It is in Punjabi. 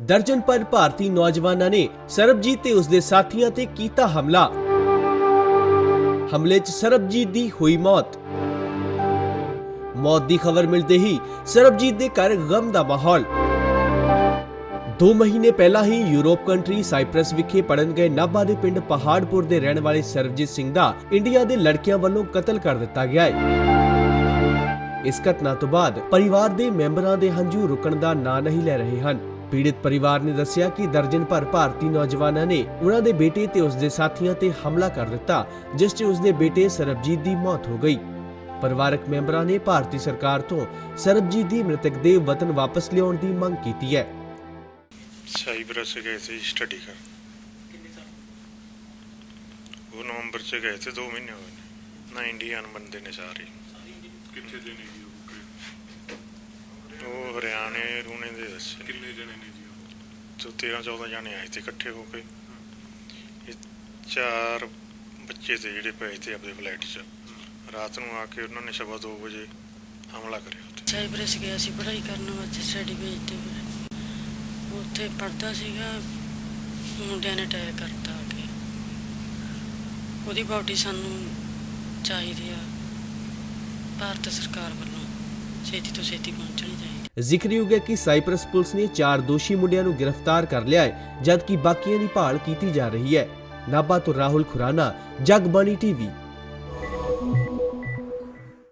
ਦਰਜਨ ਪਰ ਭਾਰਤੀ ਨੌਜਵਾਨਾਂ ਨੇ ਸਰਬਜੀਤ ਤੇ ਉਸਦੇ ਸਾਥੀਆਂ ਤੇ ਕੀਤਾ ਹਮਲਾ। ਹਮਲੇ 'ਚ ਸਰਬਜੀਤ ਦੀ ਹੋਈ ਮੌਤ। ਮੌਤ ਦੀ ਖਬਰ ਮਿਲਦੇ ਹੀ ਸਰਬਜੀਤ ਦੇ ਘਰ ਗਮ ਦਾ ਮਾਹੌਲ। 2 ਮਹੀਨੇ ਪਹਿਲਾਂ ਹੀ ਯੂਰਪ ਕੰਟਰੀ ਸਾਈਪ੍ਰਸ ਵਿਖੇ ਪੜਨ ਗਏ ਨਾਭਾ ਦੇ ਪਿੰਡ ਪਹਾੜਪੁਰ ਦੇ ਰਹਿਣ ਵਾਲੇ ਸਰਬਜੀਤ ਸਿੰਘ ਦਾ ਇੰਡੀਆ ਦੇ ਲੜਕਿਆਂ ਵੱਲੋਂ ਕਤਲ ਕਰ ਦਿੱਤਾ ਗਿਆ ਹੈ। ਇਸ ਘਟਨਾ ਤੋਂ ਬਾਅਦ ਪਰਿਵਾਰ ਦੇ ਮੈਂਬਰਾਂ ਦੇ ਹੰਝੂ ਰੁਕਣ ਦਾ ਨਾਂ ਨਹੀਂ ਲੈ ਰਹੇ ਹਨ। ਪੀੜਿਤ ਪਰਿਵਾਰ ਨੇ ਦੱਸਿਆ ਕਿ ਦਰਜਨ ਭਰ ਭਾਰਤੀ ਨੌਜਵਾਨਾਂ ਨੇ ਉਹਨਾਂ ਦੇ ਬੇਟੇ ਤੇ ਉਸ ਦੇ ਸਾਥੀਆਂ ਤੇ ਹਮਲਾ ਕਰ ਦਿੱਤਾ ਜਿਸ 'ਚ ਉਸ ਦੇ ਬੇਟੇ ਸਰਬਜੀਤ ਦੀ ਮੌਤ ਹੋ ਗਈ। ਪਰਿਵਾਰਕ ਮੈਂਬਰਾਂ ਨੇ ਭਾਰਤੀ ਸਰਕਾਰ ਤੋਂ ਸਰਬਜੀਤ ਦੀ ਮ੍ਰਿਤਕ ਦੇ ਵਤਨ ਵਾਪਸ ਲਿਆਉਣ ਦੀ ਮੰਗ ਕੀਤੀ ਹੈ। ਸਾਈਪ੍ਰਸ ਗਏ ਸੀ ਸਟੱਡੀ ਕਰ ਉਹ ਨਵੰਬਰ ਚ ਗਏ ਤੇ 2 ਮਹੀਨੇ ਹੋਏ ਨੇ। ਨਾ ਇੰਡੀਅਨ ਬੰਦੇ ਨੇ ਸਾਰੇ ਕਿੱਥੇ ਦੇ ਨੇ ਉਹ ਹਰਿਆਣੇ ਦੱਸੇ। ਕਿੰਨੇ ਜਣੇ ਨੇ ਜੀ ਉਹ? ਤੋਂ 13 14 ਜਾਣੇ ਆਏ ਤੇ ਇਕੱਠੇ ਹੋ ਕੇ। ਇਹ ਚਾਰ ਬੱਚੇ ਤੇ ਜਿਹੜੇ ਪਏ ਤੇ ਆਪਣੇ ਫਲੈਟ 'ਚ। ਰਾਤ ਨੂੰ ਆ ਕੇ ਉਹਨਾਂ ਨੇ ਸਵਾ 2 ਵਜੇ ਹਮਲਾ ਕਰਿਆ ਉੱਥੇ। ਸਾਈਪ੍ਰਸ ਗਿਆ ਸੀ ਪੜ੍ਹਾਈ ਕਰਨ ਵਾਸਤੇ ਸਟੱਡੀ ਭੇਜਦੇ ਫਿਰ। ਉੱਥੇ ਪੜ੍ਹਦਾ ਸੀਗਾ ਮੁੰਡਿਆਂ ਨੇ ਅਟੈਕ ਕਰਤਾ ਆ ਕੇ। ਉਹਦੀ ਬਾਡੀ ਸਾਨੂੰ ਚਾਹੀਦੀ ਆ। ਭਾਰਤ ਸਰਕਾਰ ਵੱਲੋਂ ਛੇਤੀ ਤੋਂ ਛੇਤੀ ਪਹੁੰਚਣੀ ਚਾਹੀਦੀ। ਜ਼ਿਕਰਯੋਗ ਹੈ ਕਿ ਸਾਈਪ੍ਰਸ ਪੁਲਿਸ ਨੇ ਚਾਰ ਦੋਸ਼ੀ ਮੁੰਡਿਆਂ ਨੂੰ ਗ੍ਰਿਫਤਾਰ ਕਰ ਲਿਆ ਹੈ, ਜਦਕਿ ਬਾਕੀਆਂ ਦੀ ਭਾਲ ਕੀਤੀ ਜਾ ਰਹੀ ਹੈ। ਨਾਭਾ ਤੋਂ ਰਾਹੁਲ ਖੁਰਾਨਾ, ਜਗਬਾਣੀ ਟੀਵੀ।